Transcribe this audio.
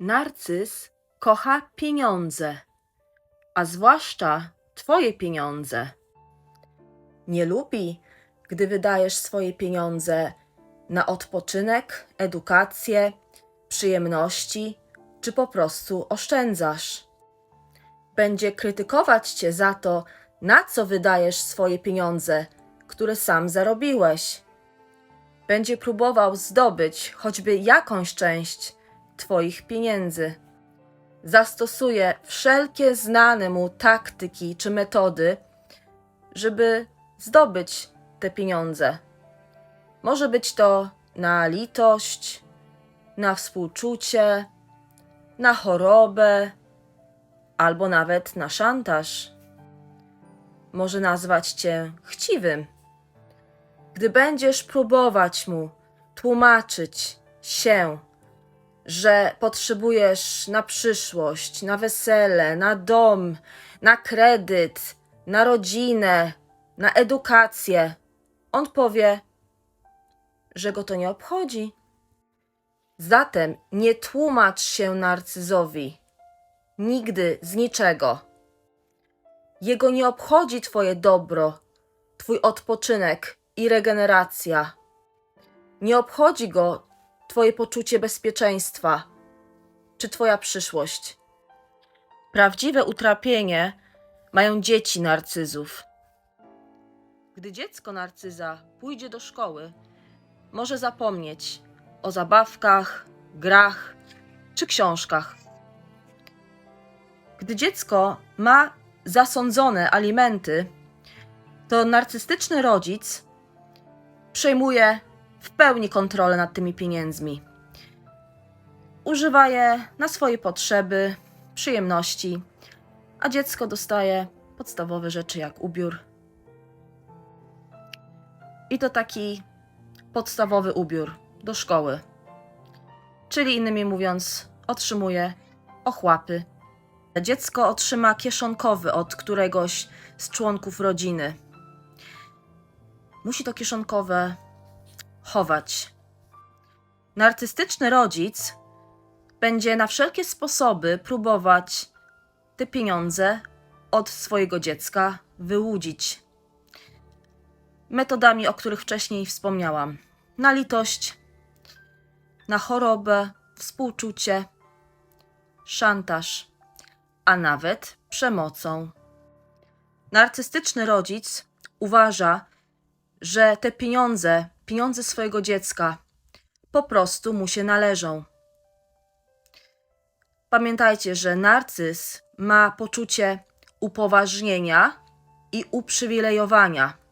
Narcyz kocha pieniądze, a zwłaszcza Twoje pieniądze. Nie lubi, gdy wydajesz swoje pieniądze na odpoczynek, edukację, przyjemności czy po prostu oszczędzasz. Będzie krytykować cię za to, na co wydajesz swoje pieniądze, które sam zarobiłeś. Będzie próbował zdobyć choćby jakąś część Twoich pieniędzy. Zastosuje wszelkie znane mu taktyki czy metody, żeby zdobyć te pieniądze. Może być to na litość, na współczucie, na chorobę albo nawet na szantaż. Może nazwać cię chciwym. Gdy będziesz próbować mu tłumaczyć się, że potrzebujesz na przyszłość, na wesele, na dom, na kredyt, na rodzinę, na edukację, on powie, że go to nie obchodzi. Zatem nie tłumacz się narcyzowi nigdy z niczego. Jego nie obchodzi Twoje dobro, Twój odpoczynek i regeneracja. Nie obchodzi go Twoje poczucie bezpieczeństwa czy Twoja przyszłość. Prawdziwe utrapienie mają dzieci narcyzów. Gdy dziecko narcyza pójdzie do szkoły, może zapomnieć o zabawkach, grach czy książkach. Gdy dziecko ma zasądzone alimenty, to narcystyczny rodzic przejmuje w pełni kontrolę nad tymi pieniędzmi. Używa je na swoje potrzeby, przyjemności, a dziecko dostaje podstawowe rzeczy jak ubiór. I to taki podstawowy ubiór do szkoły. Czyli innymi mówiąc, otrzymuje ochłapy. Dziecko otrzyma kieszonkowy od któregoś z członków rodziny. Musi to kieszonkowe chować. Narcystyczny rodzic będzie na wszelkie sposoby próbować te pieniądze od swojego dziecka wyłudzić. Metodami, o których wcześniej wspomniałam: na litość, na chorobę, współczucie, szantaż, a nawet przemocą. Narcystyczny rodzic uważa, że te pieniądze, pieniądze swojego dziecka, po prostu mu się należą. Pamiętajcie, że narcyz ma poczucie upoważnienia i uprzywilejowania.